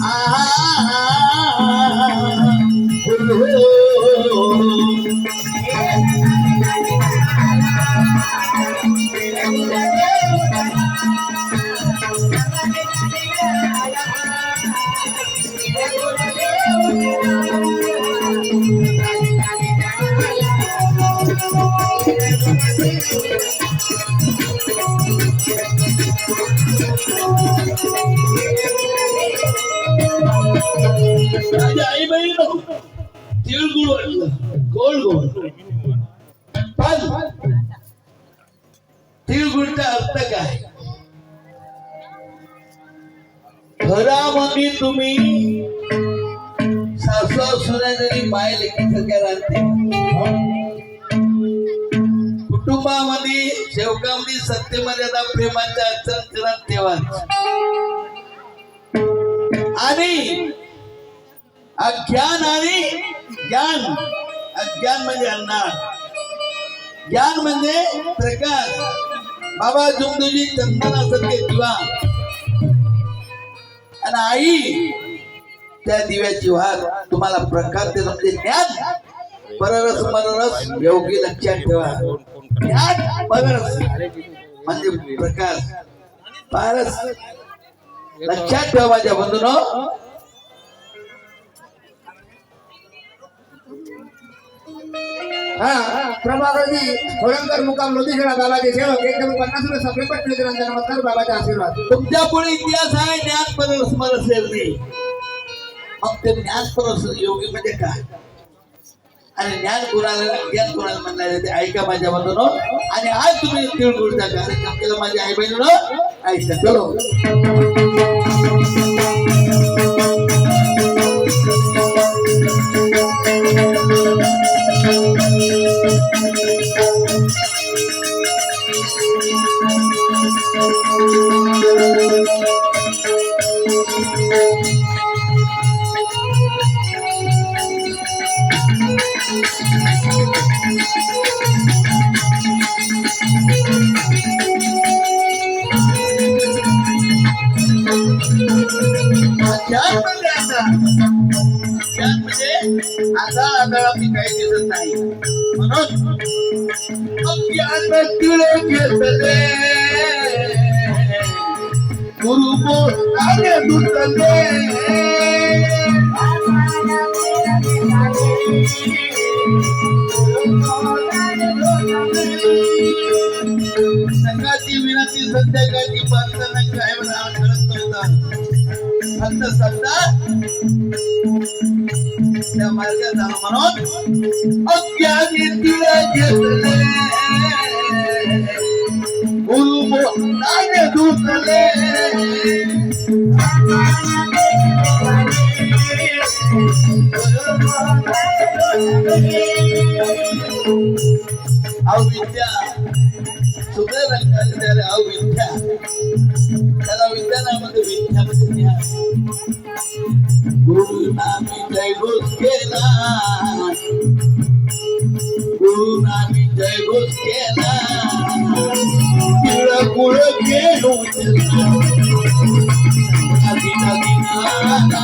Ah, ah, ah, ah, ah. ah. आई बहीण तिळगुळ वाटलं पण तिळगुळचा अर्थ काय घरामध्ये तुम्ही सासू सुना जरी माय लेकीसारख्या राहते कुटुंबामध्ये शेवकामध्ये सत्यमर्यादा प्रेमाच्या आचरण ठेवा आणि अज्ञान आणि ज्ञान. अज्ञान म्हणजे अन्नाट ज्ञान म्हणजे प्रकाश. बाबा जुमदुजी चंदनासारखे दिवा. आणि आई त्या दिव्याची वाद तुम्हाला प्रकाश देतो म्हणजे ज्ञान. पररस मनरस योगी लक्षात ठेवा. ज्ञान पररस म्हणजे प्रकाश. पारस. लक्षात ठेवा माझ्या बंधून. हा प्रभाकरजी होळंकर मुकाम लोधीखेडा बाबाचे सेवक एकदम पन्नास रुपये सगळे पटले त्यांचा नमस्कार बाबाचा आशीर्वाद. तुमच्यापुढे इतिहास आहे ज्ञान परस मनसेरणी मग ते ज्ञान परस योगी म्हणजे काय? आणि ज्ञान कुणाला ज्ञान कुणाला म्हणणार ऐका माझ्या मधून आणि आज तुम्ही तिळगुळचा कार्यक्रम केला माझ्या आई बहिणीनं Ahí está, todo. Thank. काही दिसत नाही सकाळची विनंती संध्याकाळची प्रार्थना काय मला करत नव्हता फक्त सत्ता त्या मार्गात आलो म्हणून अज्ञानी तिला घेतले गुरु बोलाने दुतले अविद्या सुगळ रंगाने त्याला अविद्या त्याला विज्ञानामध्ये विद्यामध्ये ज्ञान गुरु नामी जय घोष केला गुरु नामी जय घोष केला तिळ गुळ घेऊन नदी नदी नाला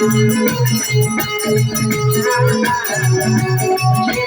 I'm not a man. I'm